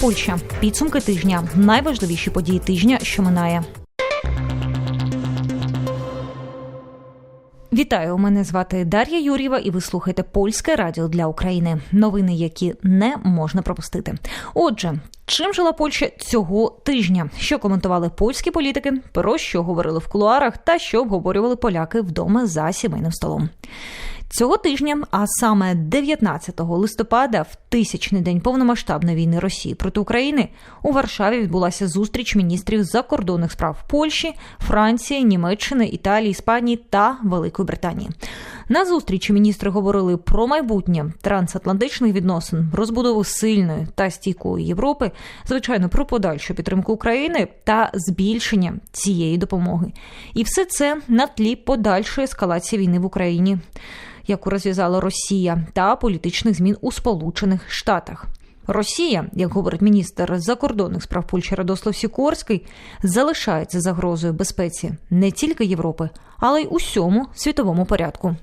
Польща. Підсумки тижня. Найважливіші події тижня, що минає. Вітаю, мене звати Дар'я Юрєва, і ви слухаєте польське радіо для України. Новини, які не можна пропустити. Отже, чим жила Польща цього тижня? Що коментували польські політики, про що говорили в кулуарах, та що обговорювали поляки вдома за сімейним столом. Цього тижня, а саме 19 листопада, в тисячний день повномасштабної війни Росії проти України, у Варшаві відбулася зустріч міністрів закордонних справ Польщі, Франції, Німеччини, Італії, Іспанії та Великої Британії. На зустрічі міністри говорили про майбутнє трансатлантичних відносин, розбудову сильної та стійкої Європи, звичайно, про подальшу підтримку України та збільшення цієї допомоги. І все це на тлі подальшої ескалації війни в Україні яку розв'язала Росія, та політичних змін у Сполучених Штатах. Росія, як говорить міністр закордонних справ Польщі Радослав Сікорський, залишається загрозою безпеці не тільки Європи, але й усьому світовому порядку.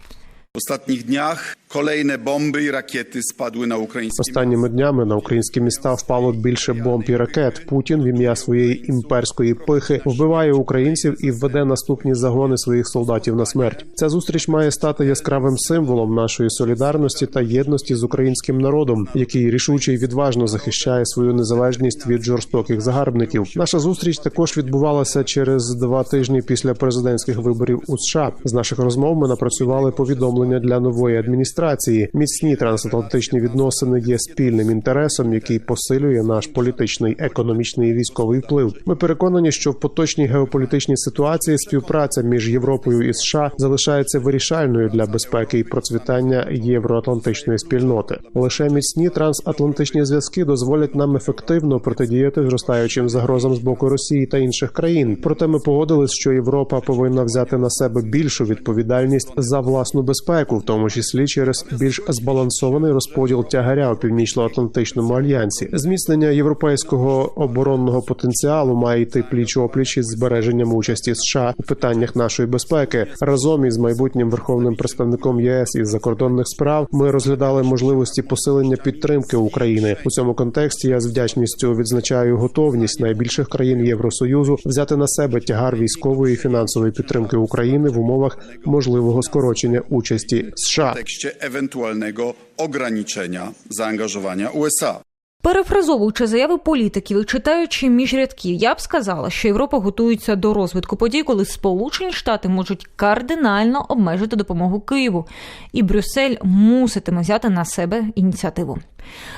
W ostatnich dniach kolejne bomby i rakiety spadły na ukraińskie Останніми днями на українські міста впало більше бомб і ракет. Путін в ім'я своєї імперської пихи вбиває українців і введе наступні загони своїх солдатів на смерть. Ця зустріч має стати яскравим символом нашої солідарності та єдності з українським народом, який рішуче і відважно захищає свою незалежність від жорстоких загарбників. Наша зустріч також відбувалася через два тижні після президентських виборів у США. З наших розмов ми напрацювали повідомлення для нової адміністрації. Міцні трансатлантичні відносини є спільним інтересом, який посилює наш політичний, економічний і військовий вплив. Ми переконані, що в поточній геополітичній ситуації співпраця між Європою і США залишається вирішальною для безпеки і процвітання євроатлантичної спільноти. Лише міцні трансатлантичні зв'язки дозволять нам ефективно протидіяти зростаючим загрозам з боку Росії та інших країн. Проте ми погодились, що Європа повинна взяти на себе більшу відповідальність за власну безпеку, в тому числі через більш збалансований розподіл тягаря у північно-атлантичному альянсі. Зміцнення європейського оборонного потенціалу має йти пліч опліч із збереженням участі США у питаннях нашої безпеки разом із майбутнім верховним представником ЄС із закордонних справ. Ми розглядали можливості посилення підтримки України у цьому контексті. Я з вдячністю відзначаю готовність найбільших країн Євросоюзу взяти на себе тягар військової і фінансової підтримки України в умовах можливого скорочення участі США. w kontekście ewentualnego ograniczenia zaangażowania USA. Перефразовуючи заяви політиків і читаючи між рядків, я б сказала, що Європа готується до розвитку подій, коли Сполучені Штати можуть кардинально обмежити допомогу Києву, і Брюссель муситиме взяти на себе ініціативу.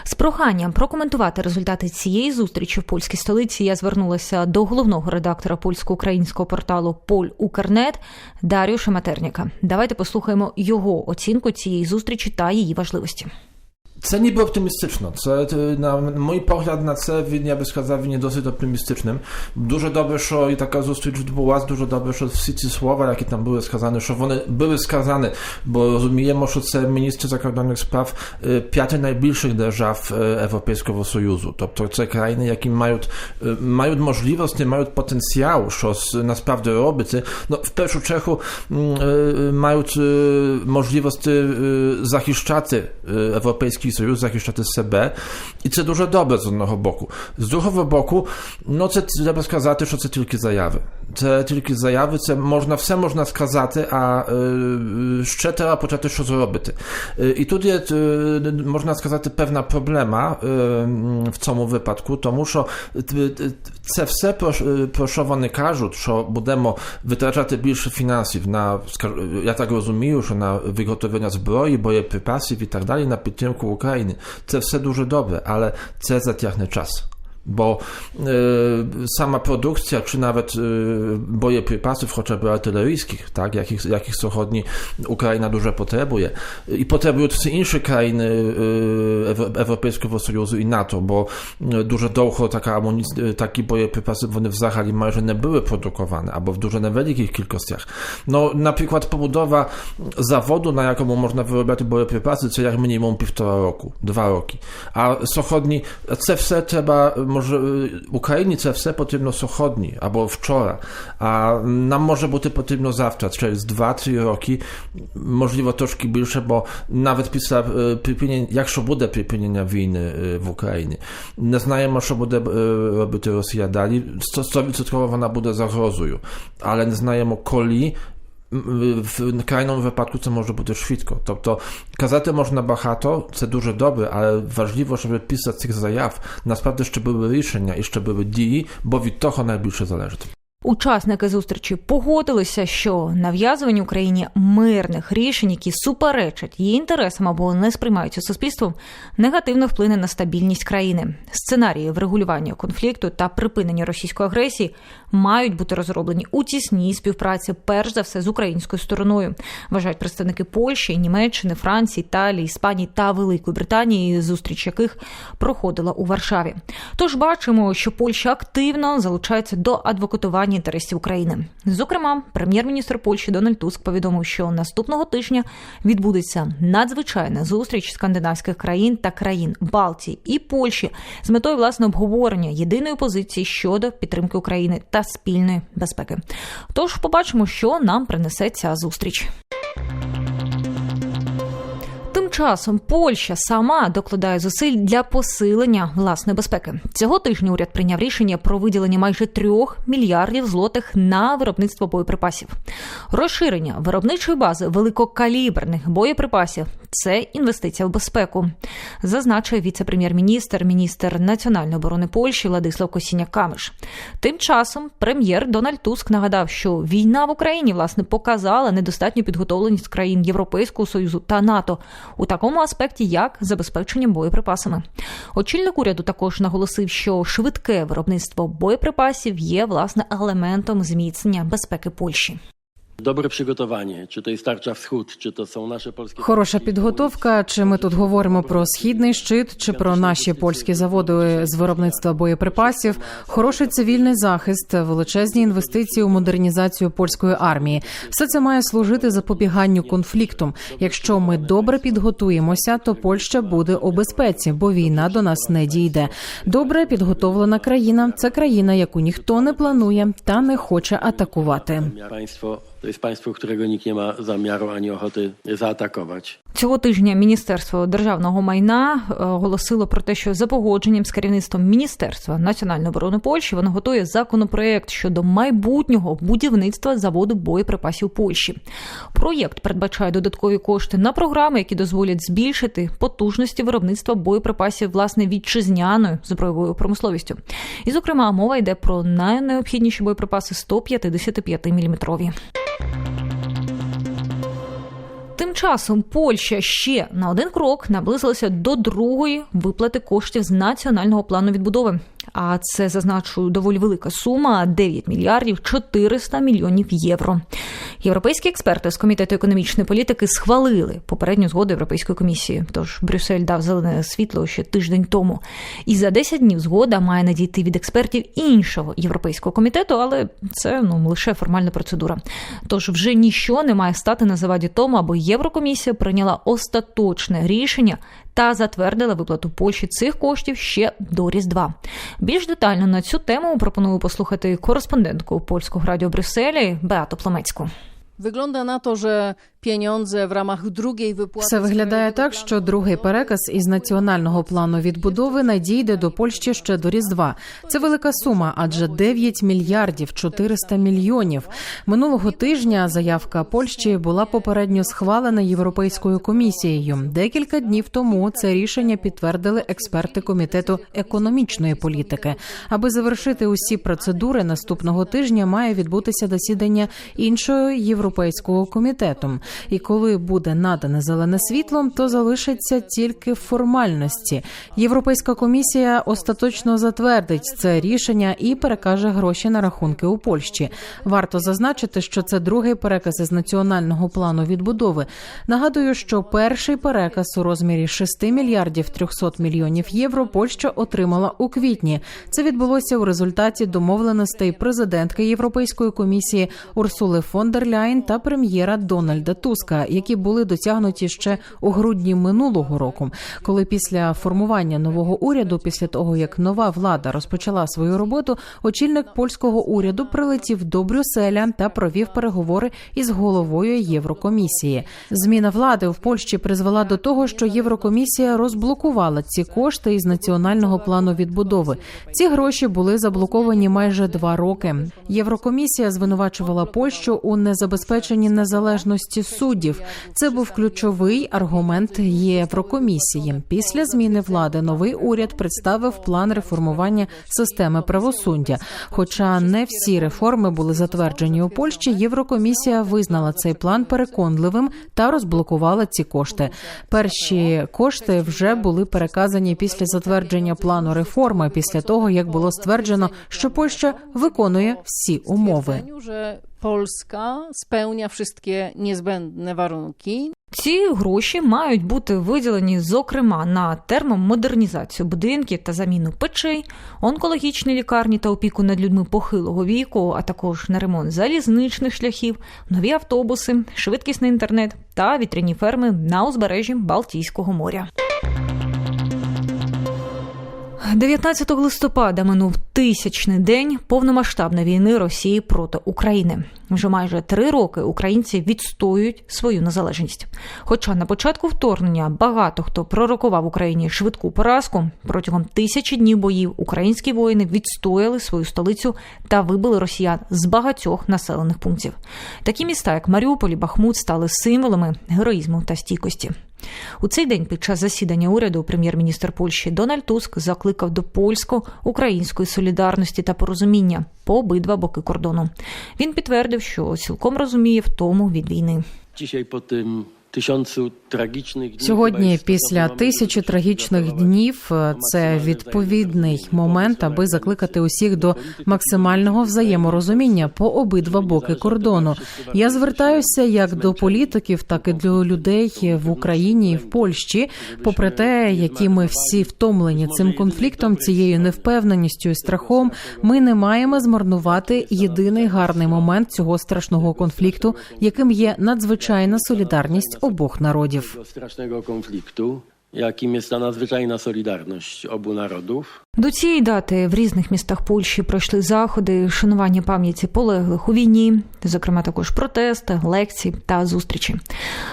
З проханням прокоментувати результати цієї зустрічі в польській столиці я звернулася до головного редактора польсько-українського порталу Поль Укрнет Даріуша Матерніка. Давайте послухаємо його оцінку цієї зустрічі та її важливості. Це ніби оптимістично. Це е, на мій погляд на це він я би сказав він є досить оптимістичним. Дуже добре, що і така зустріч відбулася, дуже добре, що всі ці слова, які там були сказані, що вони були сказані, бо розуміємо, що це міністр закордонних справ е, п'яти найбільших держав е, Європейського Союзу. Тобто це країни, які мають, е, мають можливості, мають потенціал щось насправді робити. Ну, в першу чергу м, е, мають е, можливості е, захищати е, Європейський Союз, захищати себе. І це дуже добре з одного боку. З другого боку, ну це треба сказати, що це тільки заяви. Це тільки заяви, це можна, все можна сказати, а е, ще треба почати щось робити. Е, І тут є, е, можна сказати, певна проблема е, в цьому випадку, тому що е, е, це все, про, е, про що вони кажуть, що будемо витрачати більше фінансів на, ска- я так розумію, що на виготовлення зброї, боєприпасів і так далі, на підтримку України. Це все дуже добре, ale це затягне час. bo y, sama produkcja, czy nawet e, y, bojoprzypasów, chociażby artyleryjskich, tak, jakich, jakich zachodni Ukraina dużo potrzebuje i potrzebują też inne krainy y, Europejskiego Sojuszu i NATO, bo dużo dołcho taka amunicja, takie bojoprzypasy one w Zachali mają, nie były produkowane, albo w dużo niewielkich kilkościach. No, na przykład pobudowa zawodu, na jaką można wyrobiać bojoprzypasy, co jak minimum półtora roku, dwa roki, a zachodni, co trzeba треба може е, Україні це все потрібно сьогодні або вчора, а нам може бути потрібно завтра, через 2-3 роки, можливо трошки більше, бо навіть після е, припинення, якщо буде припинення війни е, в Україні, не знаємо, що буде е, робити Росія далі. 100% вона буде загрозою, але не знаємо коли. М, В крайньому випадку це може бути швидко. Тобто казати можна багато, це дуже добре, але важливо, щоб після цих заяв насправді ще були рішення і ще були дії, бо від того найбільше залежить. Учасники зустрічі погодилися, що нав'язування Україні мирних рішень, які суперечать її інтересам або не сприймаються суспільством, негативно вплине на стабільність країни. Сценарії врегулювання конфлікту та припинення російської агресії мають бути розроблені у тісній співпраці, перш за все з українською стороною. Вважають представники Польщі, Німеччини, Франції, Італії, Іспанії та Великої Британії, зустріч яких проходила у Варшаві. Тож бачимо, що Польща активно залучається до адвокатування інтересів України. Зокрема, прем'єр-міністр Польщі Дональд Туск повідомив, що наступного тижня відбудеться надзвичайна зустріч скандинавських країн та країн Балтії і Польщі з метою власне обговорення єдиної позиції щодо підтримки України та спільної безпеки. Тож побачимо, що нам принесе ця зустріч. Часом Польща сама докладає зусиль для посилення власної безпеки. Цього тижня уряд прийняв рішення про виділення майже трьох мільярдів злотих на виробництво боєприпасів. Розширення виробничої бази великокаліберних боєприпасів це інвестиція в безпеку, зазначив віце-прем'єр-міністр, міністр національної оборони Польщі Владислав Косіня Камиш. Тим часом прем'єр Дональд Туск нагадав, що війна в Україні власне показала недостатню підготовленість країн Європейського союзу та НАТО у такому аспекті, як забезпечення боєприпасами. Очільник уряду також наголосив, що швидке виробництво боєприпасів є власне елементом зміцнення безпеки Польщі. Dobre przygotowanie, czy to jest tarcza wschód, czy to są nasze polskie. Хороша підготовка. Чи ми тут говоримо про східний щит, чи про наші польські заводи з виробництва боєприпасів? Хороший цивільний захист, величезні інвестиції у модернізацію польської армії. Все це має служити запобіганню конфліктам. Якщо ми добре підготуємося, то Польща буде у безпеці, бо війна до нас не дійде. Добре підготовлена країна це країна, яку ніхто не планує та не хоче атакувати. To jest państwo, którego nikt nie ma zamiaru ani ochoty zaatakować. Цього тижня Міністерство державного майна е, оголосило про те, що за погодженням з керівництвом Міністерства національної оборони Польщі воно готує законопроект щодо майбутнього будівництва заводу боєприпасів Польщі. Проєкт передбачає додаткові кошти на програми, які дозволять збільшити потужності виробництва боєприпасів власне вітчизняною збройовою промисловістю. І, зокрема, мова йде про найнеобхідніші боєприпаси 155 мм. Тим часом Польща ще на один крок наблизилася до другої виплати коштів з національного плану відбудови. А це зазначу доволі велика сума 9 мільярдів 400 мільйонів євро. Європейські експерти з комітету економічної політики схвалили попередню згоду Європейської комісії. Тож Брюссель дав зелене світло ще тиждень тому. І за 10 днів згода має надійти від експертів іншого європейського комітету, але це ну лише формальна процедура. Тож вже ніщо не має стати на заваді тому, аби Єврокомісія прийняла остаточне рішення та затвердила виплату Польщі цих коштів ще до Різдва. Більш детально на цю тему пропоную послухати кореспондентку польського радіо Брюсселі Беату Пломецьку. Wygląda na to, że pieniądze w ramach drugiej wypłaty. Все виглядає так, що другий переказ із національного плану відбудови надійде до Польщі ще до Різдва. Це велика сума, адже 9 мільярдів 400 мільйонів. Минулого тижня заявка Польщі була попередньо схвалена Європейською комісією. Декілька днів тому це рішення підтвердили експерти комітету економічної політики. Аби завершити усі процедури, наступного тижня має відбутися засідання іншого європейського комітету. І коли буде надане зелене світло, то залишаться тільки формальності. Європейська комісія остаточно затвердить це рішення і перекаже гроші на рахунки у Польщі. Варто зазначити, що це другий переказ із національного плану відбудови. Нагадую, що перший переказ у розмірі 6 мільярдів 300 мільйонів євро Польща отримала у квітні. Це відбулося у результаті домовленостей президентки Європейської комісії Урсули фон дер Ляйн та прем'єра Дональда Туска, які були досягнуті ще у грудні минулого року, коли після формування нового уряду, після того як нова влада розпочала свою роботу, очільник польського уряду прилетів до Брюсселя та провів переговори із головою Єврокомісії. Зміна влади в Польщі призвела до того, що Єврокомісія розблокувала ці кошти із національного плану відбудови. Ці гроші були заблоковані майже два роки. Єврокомісія звинувачувала Польщу у незабезпеченні незалежності суддів. Це був ключовий аргумент Єврокомісії. Після зміни влади новий уряд представив план реформування системи правосуддя. Хоча не всі реформи були затверджені у Польщі, Єврокомісія визнала цей план переконливим та розблокувала ці кошти. Перші кошти вже були переказані після затвердження плану реформи, після того як було стверджено, що Польща виконує всі умови. Polska spełnia wszystkie niezbędne warunki. Ці гроші мають бути виділені, зокрема, на термомодернізацію будинків та заміну печей, онкологічні лікарні та опіку над людьми похилого віку, а також на ремонт залізничних шляхів, нові автобуси, швидкісний інтернет та вітряні ферми на узбережжі Балтійського моря. 19 листопада минув тисячний день повномасштабної війни Росії проти України. Вже майже три роки українці відстоюють свою незалежність. Хоча на початку вторгнення багато хто пророкував Україні швидку поразку, протягом тисячі днів боїв українські воїни відстояли свою столицю та вибили росіян з багатьох населених пунктів. Такі міста, як Маріуполь і Бахмут, стали символами героїзму та стійкості. У цей день під час засідання уряду прем'єр-міністр Польщі Дональд Туск закликав до польсько-української солідарності та порозуміння по обидва боки кордону. Він підтвердив, що цілком розуміє втому від війни. Dzisiaj po tym Сьогодні, після тисячі трагічних днів, це відповідний момент, аби закликати усіх до максимального взаєморозуміння по обидва боки кордону. Я звертаюся як до політиків, так і до людей в Україні і в Польщі. Попри те, які ми всі втомлені цим конфліктом, цією невпевненістю і страхом, ми не маємо змарнувати єдиний гарний момент цього страшного конфлікту, яким є надзвичайна солідарність обох народів. Jakim jest ta nadzwyczajna solidarność obu. До цієї дати в різних містах Польщі пройшли заходи шанування пам'яті полеглих у війні, зокрема також протести, лекції та зустрічі.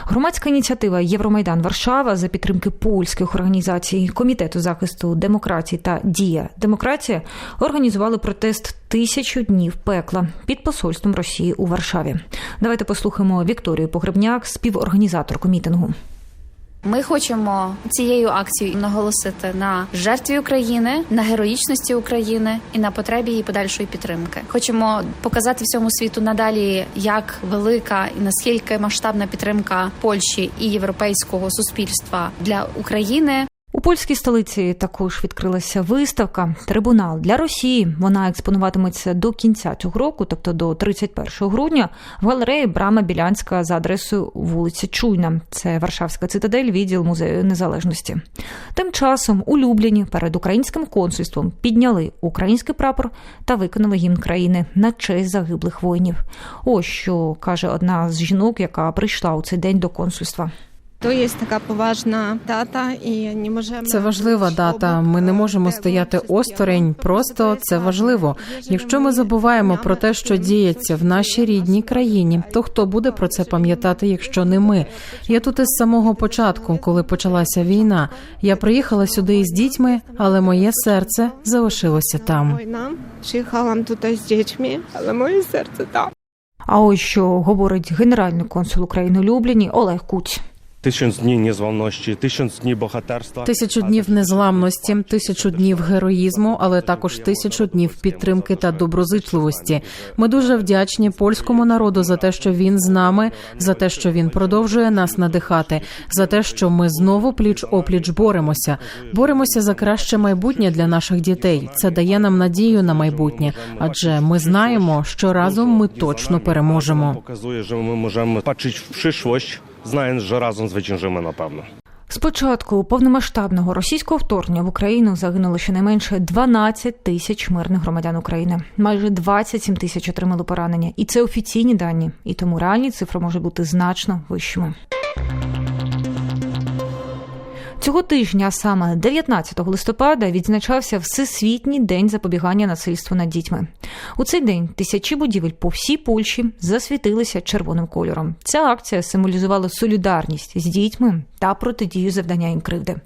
Громадська ініціатива Євромайдан Варшава за підтримки польських організацій Комітету захисту демократії та Дія Демократія організували протест тисячу днів пекла під посольством Росії у Варшаві. Давайте послухаємо Вікторію Погребняк, співорганізаторку мітингу. Ми хочемо цією акцією наголосити на жертві України, на героїчності України і на потребі її подальшої підтримки. Хочемо показати всьому світу надалі, як велика і наскільки масштабна підтримка Польщі і європейського суспільства для України. У польській столиці також відкрилася виставка Трибунал для Росії. Вона експонуватиметься до кінця цього року, тобто до 31 грудня, в галереї Брама Білянська за адресою вулиця Чуйна. Це Варшавська цитадель, відділ музею незалежності. Тим часом у Любліні перед українським консульством підняли український прапор та виконали гімн країни на честь загиблих воїнів. Ось що каже одна з жінок, яка прийшла у цей день до консульства. То є така поважна дата, і не можемо Це важлива дата. Ми не можемо стояти осторонь. Просто це важливо. Якщо ми забуваємо про те, що діється в нашій рідній країні, то хто буде про це пам'ятати, якщо не ми? Я тут із самого початку, коли почалася війна. Я приїхала сюди із дітьми, але моє серце залишилося там. Війна. Приїхала тут з дітьми, але моє серце там. А ось що говорить генеральний консул України Любліні Олег Куць. Tysiąc dni niezłomności, tysiąc dni bohaterstwa. Тисячу днів незламності, тисячу днів героїзму, але також тисячу днів підтримки та доброзичливості. Ми дуже вдячні польському народу за те, що він з нами, за те, що він продовжує нас надихати, за те, що ми знову пліч опліч боремося. Боремося за краще майбутнє для наших дітей. Це дає нам надію на майбутнє, адже ми знаємо, що разом ми точно переможемо. Że my możemy patrzeć w przyszłość, znając, вже разом з na напевно. З початку повномасштабного російського вторгнення в Україну загинуло щонайменше 12 тисяч мирних громадян України. Майже 27 тисяч отримали поранення, і це офіційні дані. І тому реальні цифри можуть бути значно вищими. Цього тижня, саме 19 листопада, відзначався Всесвітній день запобігання насильству над дітьми. У цей день тисячі будівель по всій Польщі засвітилися червоним кольором. Ця акція символізувала солідарність з дітьми та протидію завдання їм кривди.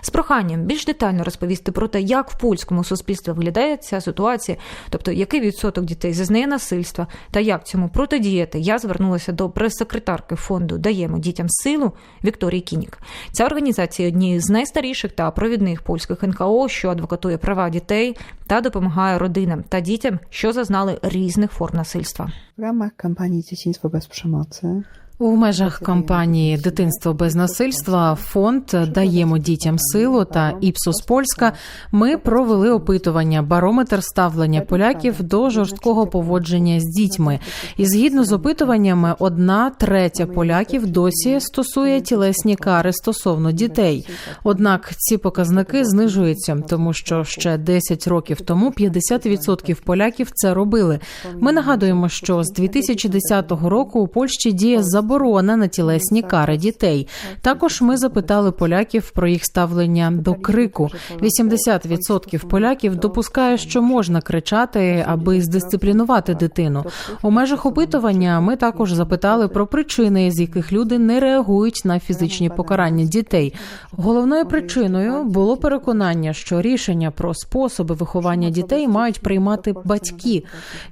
З проханням більш детально розповісти про те, як в польському суспільстві виглядає ця ситуація, тобто який відсоток дітей зазнає насильства та як цьому протидіяти, я звернулася до прес-секретарки фонду Даємо дітям силу Вікторії Кінік. Ця організація однією з найстаріших та провідних польських НКО, що адвокатує права дітей та допомагає родинам та дітям, що зазнали різних форм насильства. В рамках кампанії «Дитинство без przemocy У межах кампанії Дитинство без насильства фонд Даємо дітям силу та Іпсос Польська. Ми провели опитування барометр ставлення поляків до жорсткого поводження з дітьми. І згідно з опитуваннями, одна третя поляків досі стосує тілесні кари стосовно дітей. Однак ці показники знижуються, тому що ще 10 років тому 50% поляків це робили. Ми нагадуємо, що з 2010 року у Польщі діє заборона на тілесні кари дітей. Також ми запитали поляків про їх ставлення до крику. 80% поляків допускає, що можна кричати, аби здисциплінувати дитину. У межах опитування ми також запитали про причини, з яких люди не реагують на фізичні покарання дітей. Головною причиною було переконання, що рішення про способи виховання дітей мають приймати батьки.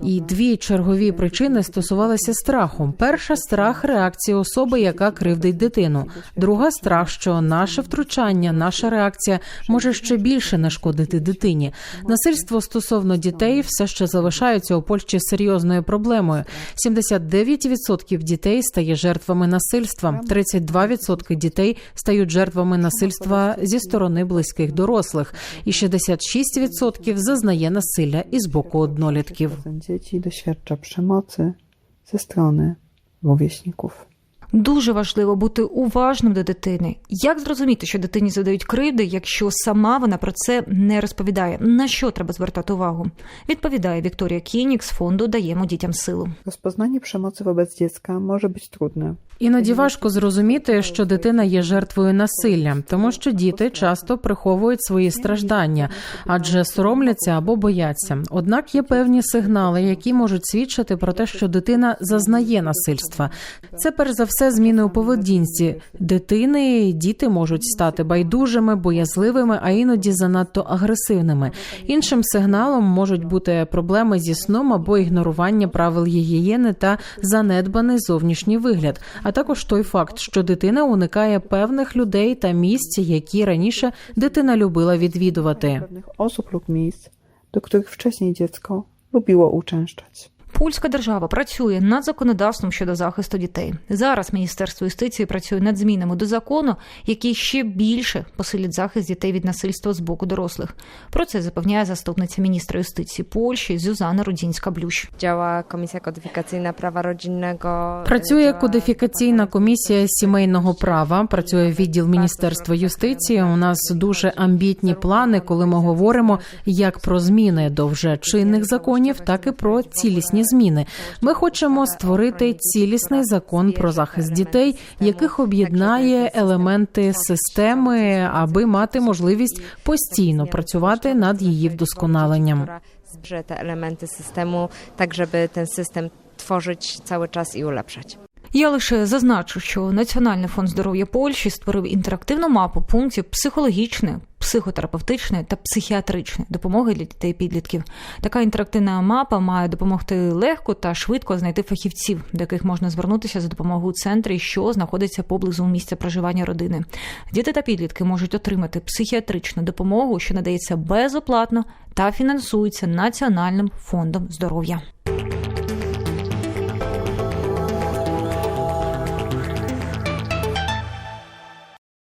І дві чергові причини стосувалися страху. Перша страх реакції особи, яка кривдить дитину. Друга страх, що наше втручання, наша реакція може ще більше нашкодити дитині. Насильство стосовно дітей все ще залишається у Польщі серйозною проблемою. 79% дітей стає жертвами насильства, 32% дітей стають жертвами насильства зі сторони близьких дорослих, і 66% зазнає насилля із боку однолітків. 10% dzieci doświadcza przemocy ze strony rówieśników. Дуже важливо бути уважним до дитини. Як зрозуміти, що дитині задають кривди, якщо сама вона про це не розповідає? На що треба звертати увагу? Відповідає Вікторія Кінік з фонду Даємо дітям силу. Розпознання przemocy wobec dziecka може бути trudne. Іноді важко зрозуміти, що дитина є жертвою насилля, тому що діти часто приховують свої страждання, адже соромляться або бояться. Однак є певні сигнали, які можуть свідчити про те, що дитина зазнає насильства. Це перш за все зміни у поведінці дитини. Діти можуть стати байдужими, боязливими, а іноді занадто агресивними. Іншим сигналом можуть бути проблеми зі сном або ігнорування правил гігієни та занедбаний зовнішній вигляд а також той факт, що дитина уникає певних людей та місць, які раніше дитина любила відвідувати. Певних особ miejsc, do których wcześniej dziecko lubiło uczęszczać. Польська держава працює над законодавством щодо захисту дітей. Зараз Міністерство юстиції працює над змінами до закону, які ще більше посилять захист дітей від насильства з боку дорослих. Про це запевняє заступниця міністра юстиції Польщі Зюзана Рудзінська-Блющ. Działa Komisja Kodyfikacyjna Prawa Rodzinnego. Працює кодифікаційна комісія сімейного права. Працює відділ міністерства юстиції. У нас дуже амбітні плани, коли ми говоримо як про зміни до вже чинних законів, так і про цілісні зміни. Ми хочемо створити цілісний закон про захист дітей, яких об'єднає елементи системи, аби мати можливість постійно працювати над її вдосконаленням. te elementy systemu, tak żeby ten system tworzyć cały czas i ulepszać. Я лише зазначу, що Національний фонд здоров'я Польщі створив інтерактивну мапу пунктів психологічної, психотерапевтичної та психіатричної допомоги для дітей і підлітків. Така інтерактивна мапа має допомогти легко та швидко знайти фахівців, до яких можна звернутися за допомогою у що знаходиться поблизу місця проживання родини. Діти та підлітки можуть отримати психіатричну допомогу, що надається безоплатно та фінансується Національним фондом здоров'я.